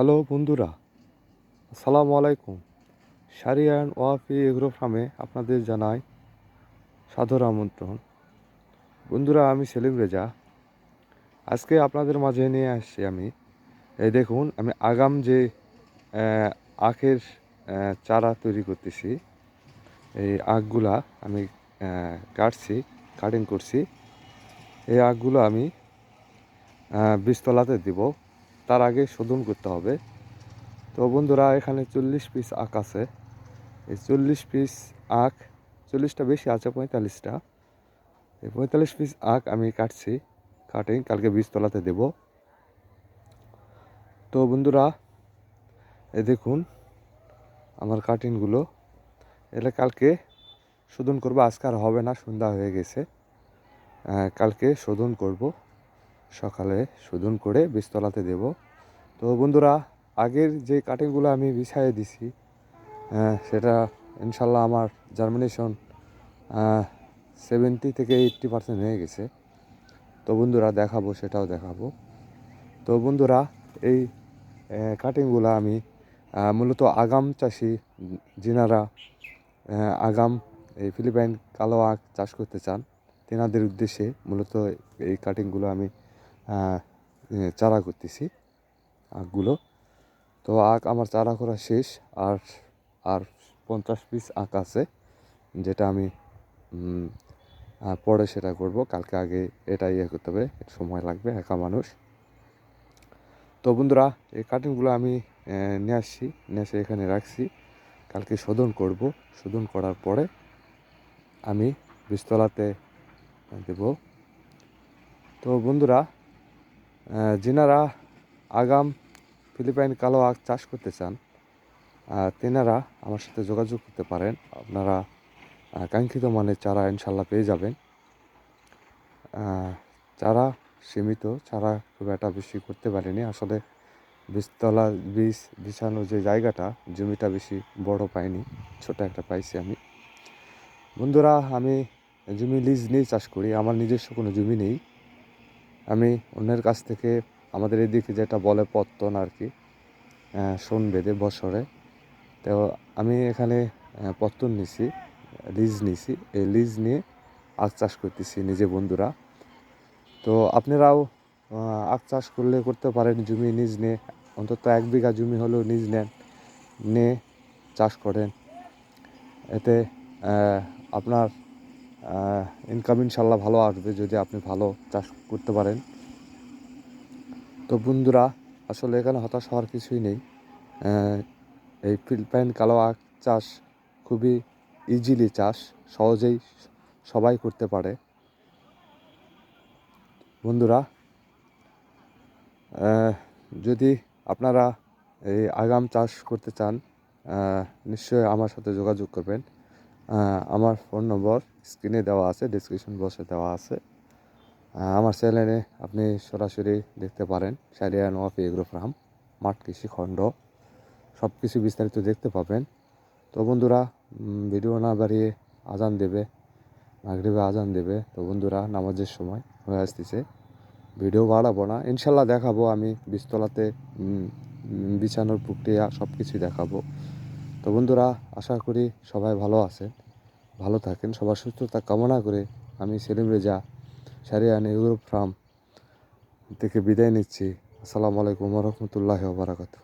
Hello বন্ধুরা, আসসালামু আলাইকুম। সারিয়ান ওয়াফি এগ্রো ফার্মে আপনাদের জানাই সাদর আমন্ত্রণ। বন্ধুরা, আমি সেলিম রেজা। আজকে আপনাদের মাঝে নিয়ে আসছি আমি। এই দেখুন, আমি আগাম যে আখের চারা তৈরি করতেছি, এই আখগুলা আমি কাটছি কাটিং করছি। এই আখগুলো আমি বীজতলাতে দিব। তার আগে শোধন করতে হবে। তো বন্ধুরা, এখানে চল্লিশ পিস আখ আছে। এই চল্লিশ পিস আখ, চল্লিশটা বেশি আছে, পঁয়তাল্লিশটা। এই পঁয়তাল্লিশ পিস আখ আমি কাটছি। কাটিং, কালকে বীজ বীজতলাতে দেব। তো বন্ধুরা, এ দেখুন আমার কাটিংগুলো। এলে কালকে শোধন করব। আজকে আর হবে না, সন্ধ্যা হয়ে গেছে। কালকে শোধন করব। সকালে শোধন করে বীজতলাতে দেব। তো বন্ধুরা, আগের যে কাটিংগুলো আমি বিছাইয়ে দিছি সেটা ইনশাল্লাহ আমার জার্মিনেশন সেভেন্টি থেকে এইট্টি পার্সেন্ট হয়ে গেছে। তো বন্ধুরা, দেখাবো, সেটাও দেখাবো। তো বন্ধুরা, এই কাটিংগুলো আমি মূলত আগাম চাষি যিনারা আগাম, এই ফিলিপাইন কালো আখ চাষ করতে চান, তেনাদের উদ্দেশ্যে মূলত এই কাটিংগুলো আমি চারা করতেছি আখগুলো। তো আখ আমার চারা করা শেষ, আর আর পঞ্চাশ পিস আখ আছে, যেটা আমি পরে সেটা করব। কালকে আগে এটা ইয়ে করতে হবে সময় লাগবে একা মানুষ। তো বন্ধুরা, এই কাটিংগুলো আমি নিয়ে আসছি, নিয়ে এসে এখানে রাখছি। কালকে শোধন করব, শোধন করার পরে আমি বীজতলাতে দেব। তো বন্ধুরা যিনারা আগাম ফিলিপাইন কালো আখ চাষ করতে চান তেনারা আমার সাথে যোগাযোগ করতে পারেন। আপনারা কাঙ্ক্ষিত মানের চারা ইনশাল্লাহ পেয়ে যাবেন। চারা সীমিত, চারা খুব একটা বেশি করতে পারিনি। আসলে বীজতলা, বীজ বিছানো যে জায়গাটা, জমিটা বেশি বড় পাইনি, ছোট একটা পাইছি আমি। বন্ধুরা, আমি জমি লিজ নিয়ে চাষ করি। আমার নিজস্ব কোনো জমি নেই। আমি অন্যের কাছ থেকে আমাদের এদিকে যেটা বলে পত্তন আর কি শোন বেঁধে বছরে। তো আমি এখানে পত্তন নিছি, লিজ নিছি। এই লিজ নিয়ে আখ চাষ করতেছি নিজে বন্ধুরা। তো আপনারাও আখ চাষ করলে করতে পারেন, জমি নিজ নিয়ে, অন্তত এক বিঘা জমি হলেও নিজ নেন, নিয়ে চাষ করেন। এতে আপনার ইনকাম ইনশাল্লাহ ভালো আসবে যদি আপনি ভালো চাষ করতে পারেন। তো বন্ধুরা, আসলে এখানে হতাশ হওয়ার কিছুই নেই। এই ফিলিপাইন কালো আখ চাষ খুবই ইজিলি চাষ, সহজেই সবাই করতে পারে। বন্ধুরা যদি আপনারা এই আগাম চাষ করতে চান নিশ্চয়ই আমার সাথে যোগাযোগ করবেন। আমার ফোন নম্বর স্ক্রিনে দেওয়া আছে ডিসক্রিপশন বক্সে দেওয়া আছে। আমার চ্যানেলে আপনি সরাসরি দেখতে পারেন সারিয়া নোয়াফি এগ্রো ফার্ম মাঠ কৃষি খণ্ড। সব কিছু বিস্তারিত দেখতে পাবেন। তো বন্ধুরা ভিডিও না বাড়িয়ে আজান দেবে, মাগরিবে আজান দেবে, তো বন্ধুরা, নামাজের সময় হয়ে আসতেছে। ভিডিও বাড়াবো না ইনশাল্লাহ দেখাবো আমি বিস্তলাতে বিছানোর প্রক্রিয়া সব কিছুই দেখাবো। তো বন্ধুরা, আশা করি সবাই ভালো আছেন ভালো থাকেন, সবার সুস্থতা কামনা করে আমি সেলিম রেজা সারিয়ান ইউরোপ ফার্ম থেকে বিদায় নিচ্ছি। আসসালামু আলাইকুম রহমতুল্লাহ বারাকাতু